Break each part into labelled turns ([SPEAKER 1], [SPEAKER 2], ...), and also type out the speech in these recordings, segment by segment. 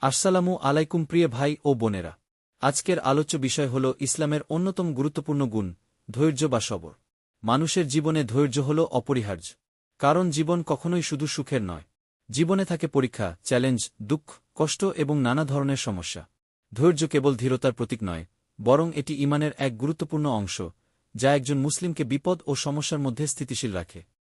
[SPEAKER 1] আসসালামু আলাইকুম প্রিয় ভাই ও বোনেরা। আজকের আলোচ্য বিষয় হল ইসলামের অন্যতম গুরুত্বপূর্ণ গুণ, ধৈর্য বা সবর। মানুষের জীবনে ধৈর্য হল অপরিহার্য। কারণ জীবন কখনোই শুধু সুখের নয়। জীবনে থাকে পরীক্ষা, চ্যালেঞ্জ, দুঃখ, কষ্ট এবং নানা ধরনের সমস্যা। ধৈর্য কেবল ধীরতার প্রতীক নয়, বরং এটি ইমানের এক গুরুত্বপূর্ণ অংশ, যা একজন মুসলিমকে বিপদ ও সমস্যার মধ্যে স্থিতিশীল রাখে।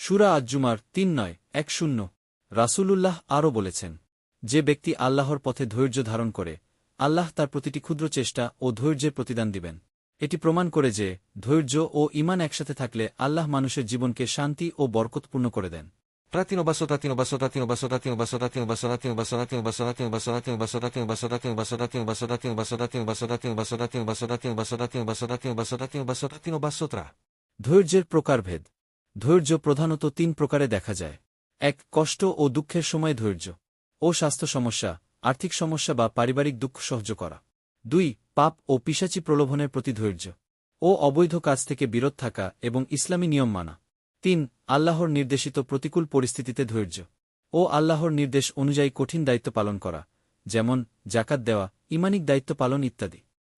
[SPEAKER 1] সুরা আজ্জুমার তিন নয়, এক শূন্য। রাসুলুল্লাহ আরও বলেছেন, যে ব্যক্তি আল্লাহর পথে ধৈর্য ধারণ করে, আল্লাহ তার প্রতিটি ক্ষুদ্র চেষ্টা ও ধৈর্যের প্রতিদান দিবেন। এটি প্রমাণ করে যে ধৈর্য ও ইমান একসাথে থাকলে আল্লাহ মানুষের জীবনকে শান্তি ও বরকতপূর্ণ করে দেন। ধৈর্যের প্রকারভেদ ধৈর্য প্রধানত তিন প্রকারে দেখা যায়। এক, কষ্ট ও দুঃখের সময় ধৈর্য। ও স্বাস্থ্য সমস্যা, আর্থিক সমস্যা বা পারিবারিক দুঃখ সহ্য করা। দুই, পাপ ও পিসাচি প্রলোভনের প্রতি ধৈর্য। ও অবৈধ কাজ থেকে বিরত থাকা এবং ইসলামী নিয়ম মানা। তিন, আল্লাহর নির্দেশিত প্রতিকূল পরিস্থিতিতে ধৈর্য। ও আল্লাহর নির্দেশ অনুযায়ী কঠিন দায়িত্ব পালন করা, যেমন জাকাত দেওয়া, ইমানিক দায়িত্ব পালন ইত্যাদি।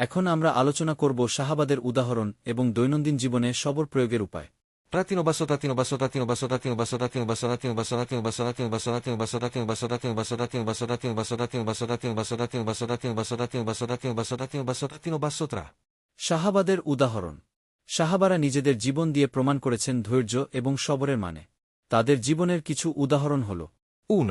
[SPEAKER 1] এখন আমরা আলোচনা করব শাহাবাদের উদাহরণ এবং দৈনন্দিন জীবনে সবর প্রয়োগের উপায়। শাহাবাদের উদাহরণ। সাহাবারা নিজেদের জীবন দিয়ে প্রমাণ করেছেন ধৈর্য এবং সবরের মানে। তাদের জীবনের কিছু উদাহরণ হল
[SPEAKER 2] উন।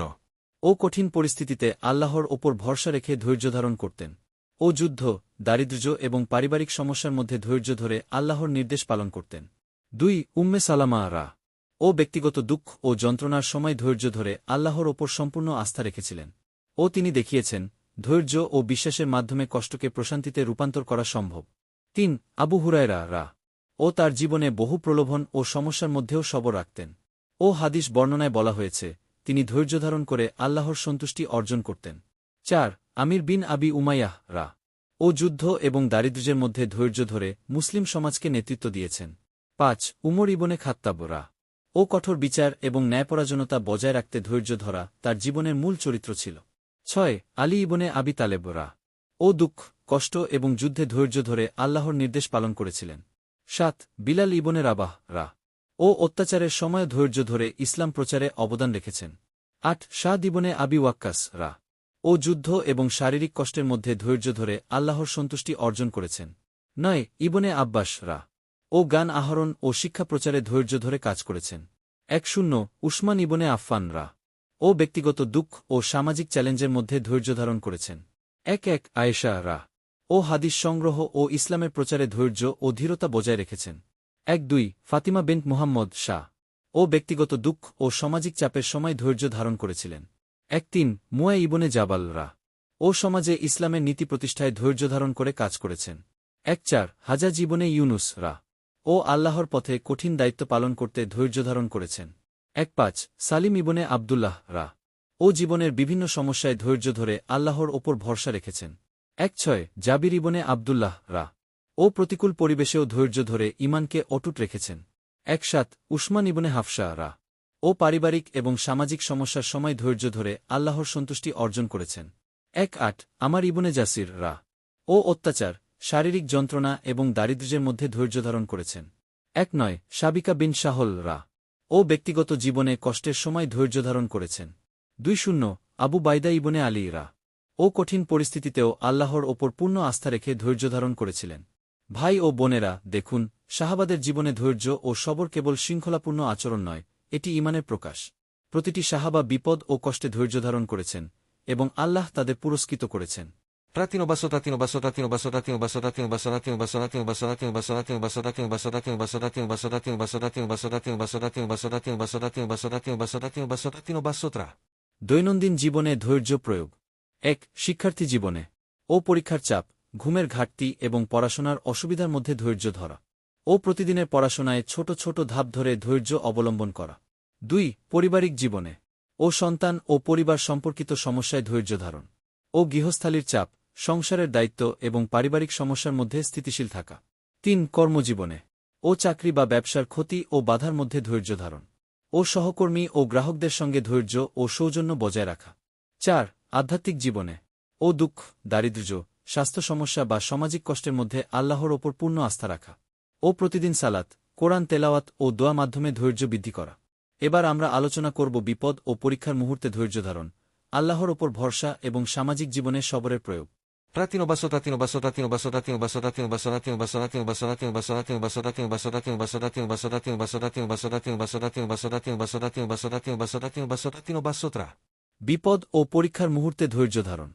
[SPEAKER 1] ও কঠিন পরিস্থিতিতে আল্লাহর ওপর ভরসা রেখে ধৈর্য ধারণ করতেন। ও যুদ্ধ, দারিদ্র্য এবং পারিবারিক সমস্যার মধ্যে ধৈর্য ধরে আল্লাহর নির্দেশ পালন করতেন। দুই, উম্মে সালামা রা। ও ব্যক্তিগত দুঃখ ও যন্ত্রণার সময় ধৈর্য ধরে আল্লাহর ওপর সম্পূর্ণ আস্থা রেখেছিলেন। ও তিনি দেখিয়েছেন, ধৈর্য ও বিশ্বাসের মাধ্যমে কষ্টকে প্রশান্তিতে রূপান্তর করা সম্ভব। তিন, আবু হুরায়রা রা। ও তার জীবনে বহু প্রলোভন ও সমস্যার মধ্যেও সবর রাখতেন। ও হাদিস বর্ণনায় বলা হয়েছে, তিনি ধৈর্য ধারণ করে আল্লাহর সন্তুষ্টি অর্জন করতেন। চার আমির বিন আবি উমাইয়াহ রা। ও যুদ্ধ এবং দারিদ্র্যের মধ্যে ধৈর্য ধরে মুসলিম সমাজকে নেতৃত্ব দিয়েছেন। পাঁচ, উমর ইবনে খাত্তাব রা। ও কঠোর বিচার এবং ন্যায়পরাজনতা বজায় রাখতে ধৈর্য ধরা তার জীবনের মূল চরিত্র ছিল। ছয়, আলী ইবনে আবি তালেব রা। ও দুঃখ, কষ্ট এবং যুদ্ধে ধৈর্য ধরে আল্লাহর নির্দেশ পালন করেছিলেন। সাত, বিলাল ইবনে রাবাহ রা। ও অত্যাচারের সময় ধৈর্য ধরে ইসলাম প্রচারে অবদান রেখেছেন। আট শাহ দিবনে আবি ওয়াক্কাস রা। ও যুদ্ধ এবং শারীরিক কষ্টের মধ্যে ধৈর্য ধরে আল্লাহর সন্তুষ্টি অর্জন করেছেন। নয়, ইবনে আব্বাস রা ও গান আহরণ ও শিক্ষা প্রচারে ধৈর্য ধরে কাজ করেছেন। এক শূন্য, উসমান ইবনে আফফান রা ও ব্যক্তিগত দুঃখ ও সামাজিক চ্যালেঞ্জের মধ্যে ধৈর্য ধারণ করেছেন। এক এক, আয়েশা রা ও হাদিস সংগ্রহ ও ইসলামের প্রচারে ধৈর্য ও ধীরতা বজায় রেখেছেন। এক দুই, ফাতিমা বিন মুহাম্মদ শাহ ও ব্যক্তিগত দুঃখ ও সামাজিক চাপের সময় ধৈর্য ধারণ করেছিলেন। এক তিন মুয়া ইবনে জাবাল রা ও সমাজে ইসলামের নীতি প্রতিষ্ঠায় ধৈর্য ধারণ করে কাজ করেছেন। এক চার হাজা জীবনে ইউনুস রা ও আল্লাহর পথে কঠিন দায়িত্ব পালন করতে ধৈর্য ধারণ করেছেন। এক পাঁচ, সালিম ইবনে আবদুল্লাহ রা ও জীবনের বিভিন্ন সমস্যায় ধৈর্য ধরে আল্লাহর ওপর ভরসা রেখেছেন। এক ছয়, জাবির ইবনে আবদুল্লাহ রা ও প্রতিকূল পরিবেশেও ধৈর্য ধরে ইমানকে অটুট রেখেছেন। এক সাত, উসমান ইবনে হাফসা রা ও পারিবারিক এবং সামাজিক সমস্যার সময় ধৈর্য ধরে আল্লাহর সন্তুষ্টি অর্জন করেছেন। এক আট, আমার ইবনে জাসির রা। ও অত্যাচার, শারীরিক যন্ত্রণা এবং দারিদ্র্যের মধ্যে ধৈর্য ধারণ করেছেন। এক নয়, সাবিকা বিন শাহল রা। ও ব্যক্তিগত জীবনে কষ্টের সময় ধৈর্য ধারণ করেছেন। দুই শূন্য, আবু বাইদা ইবনে আলী রা। ও কঠিন পরিস্থিতিতেও আল্লাহর ওপর পূর্ণ আস্থা রেখে ধৈর্য ধারণ করেছিলেন। ভাই ও বোনেরা, দেখুন, শাহাবাদের জীবনে ধৈর্য ও সবর কেবল শৃঙ্খলাপূর্ণ আচরণ নয় এটি ইমানের প্রকাশ। প্রতিটি সাহাবা বিপদ ও কষ্টে ধৈর্য ধারণ করেছেন এবং আল্লাহ তাদের পুরস্কৃত করেছেন। দৈনন্দিন জীবনে ধৈর্য প্রয়োগ। এক, শিক্ষার্থী জীবনে। ও পরীক্ষার চাপ, ঘুমের ঘাটতি এবং পড়াশোনার অসুবিধার মধ্যে ধৈর্য ধরা। ও প্রতিদিনের পড়াশোনায় ছোট ছোট ধাপ ধরে ধৈর্য অবলম্বন করা। দুই, পারিবারিক জীবনে। ও সন্তান ও পরিবার সম্পর্কিত সমস্যায় ধৈর্য ধারণ। ও গৃহস্থালির চাপ, সংসারের দায়িত্ব এবং পারিবারিক সমস্যার মধ্যে স্থিতিশীল থাকা। তিন, কর্মজীবনে। ও চাকরি বা ব্যবসার ক্ষতি ও বাধার মধ্যে ধৈর্য ধারণ। ও সহকর্মী ও গ্রাহকদের সঙ্গে ধৈর্য ও সৌজন্য বজায় রাখা। চার, আধ্যাত্মিক জীবনে। ও দুঃখ, দারিদ্র্য, স্বাস্থ্য সমস্যা বা সামাজিক কষ্টের মধ্যে আল্লাহর ওপর পূর্ণ আস্থা রাখা। ও প্রতিদিন সালাত, কোরআন, তেলাওয়াত ও দোয়া মাধ্যমে ধৈর্য বৃদ্ধি করা। এবার আমরা আলোচনা করব বিপদ ও পরীক্ষার মুহূর্তে ধৈর্য ধারণ, আল্লাহর ওপর ভরসা এবং সামাজিক জীবনে সবরের প্রয়োগ। বিপদ ও পরীক্ষার মুহূর্তে ধৈর্য ধারণ।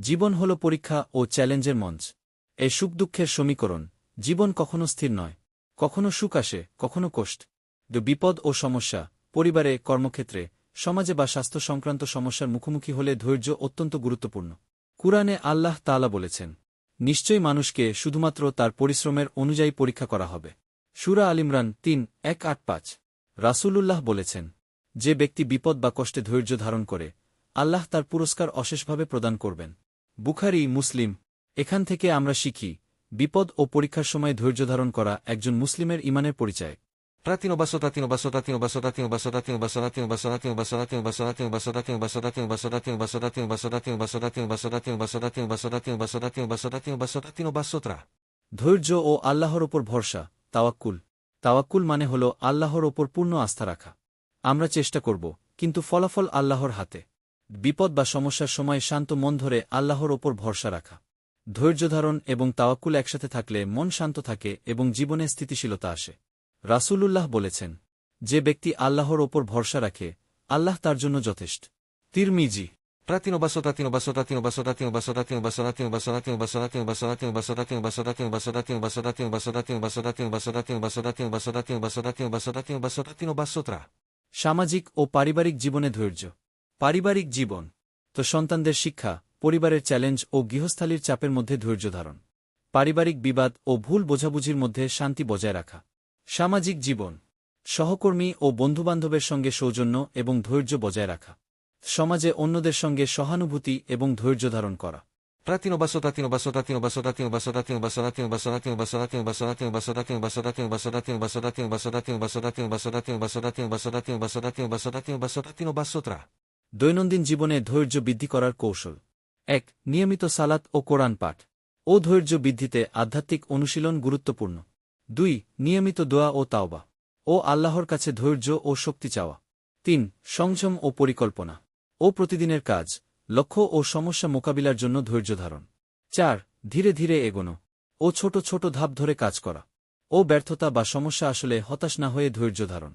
[SPEAKER 1] জীবন হল পরীক্ষা ও চ্যালেঞ্জের মঞ্চ। এ সুখ দুঃখের সমীকরণ জীবন কখনো স্থির নয়, কখনো সুখ আসে, কখনো কষ্ট। কিন্তু বিপদ ও সমস্যা, পরিবারে, কর্মক্ষেত্রে, সমাজে বা স্বাস্থ্য সংক্রান্ত সমস্যার মুখোমুখি হলে ধৈর্য অত্যন্ত গুরুত্বপূর্ণ। কুরআনে আল্লাহ তাআলা বলেছেন, নিশ্চয়ই মানুষকে শুধুমাত্র তার পরিশ্রমের অনুযায়ী পরীক্ষা করা হবে। সুরা আলিমরান তিন, এক, আট, পাঁচ। রাসূলুল্লাহ বলেছেন, যে ব্যক্তি বিপদ বা কষ্টে ধৈর্য ধারণ করে, আল্লাহ তার পুরস্কার অশেষভাবে প্রদান করবেন। বুখারি, মুসলিম, এখান থেকে আমরা শিখি বিপদ ও পরীক্ষার সময় ধৈর্য ধারণ করা একজন মুসলিমের ইমানের পরিচয়। ধৈর্য ও আল্লাহর ওপর ভরসা, তাওয়াক্কুল। তাওয়াক্কুল মানে হল আল্লাহর ওপর পূর্ণ আস্থা রাখা। আমরা চেষ্টা করব, কিন্তু ফলাফল আল্লাহর হাতে। বিপদ বা সমস্যার সময় শান্ত মন ধরে আল্লাহর ওপর ভরসা রাখা। ধৈর্যধারণ এবং তাওয়াক্কুল একসাথে থাকলে মন শান্ত থাকে এবং জীবনে স্থিতিশীলতা আসে। রাসূলুল্লাহ বলেছেন, যে ব্যক্তি আল্লাহর ওপর ভরসা রাখে, আল্লাহ তার জন্য যথেষ্ট। তিরমিজি, সামাজিক ও পারিবারিক জীবনে ধৈর্য। পারিবারিক জীবন তো সন্তানদের শিক্ষা পরিবারের চ্যালেঞ্জ ও গৃহস্থালির চাপের মধ্যে ধৈর্য ধারণ। পারিবারিক বিবাদ ও ভুল বোঝাবুঝির মধ্যে শান্তি বজায় রাখা। সামাজিক জীবন, সহকর্মী ও বন্ধুবান্ধবের সঙ্গে সৌজন্য এবং ধৈর্য বজায় রাখা। সমাজে অন্যদের সঙ্গে সহানুভূতি এবং ধৈর্য ধারণ করা। দৈনন্দিন জীবনে ধৈর্য বৃদ্ধি করার কৌশল। এক, নিয়মিত সালাত ও কোরআন পাঠ। ও ধৈর্য বৃদ্ধিতে আধ্যাত্মিক অনুশীলন গুরুত্বপূর্ণ। দুই, নিয়মিত দোয়া ও তাওবা। ও আল্লাহর কাছে ধৈর্য ও শক্তি চাওয়া। তিন, সংযম ও পরিকল্পনা। ও প্রতিদিনের কাজ, লক্ষ্য ও সমস্যা মোকাবিলার জন্য ধৈর্য ধারণ। চার, ধীরে ধীরে এগোনো। ও ছোট ছোট ধাপ ধরে কাজ করা। ও ব্যর্থতা বা সমস্যা আসলে হতাশ না হয়ে ধৈর্য ধারণ।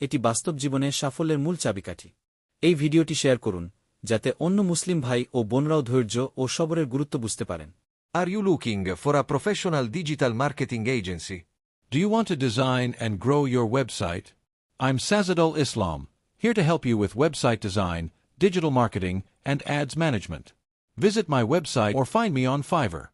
[SPEAKER 1] এটি বাস্তব জীবনে সাফল্যের মূল চাবিকাঠি এই ভিডিওটি শেয়ার করুন যাতে অন্য মুসলিম ভাই ও বোনরাও ধৈর্য ও সবরের গুরুত্ব বুঝতে পারেন
[SPEAKER 2] Are you looking for a professional digital marketing agency?
[SPEAKER 3] Do you want to design and grow your website? I'm Sazadul Islam, here to help you with website design, digital marketing, and ads management. Visit my website or find me on Fiverr.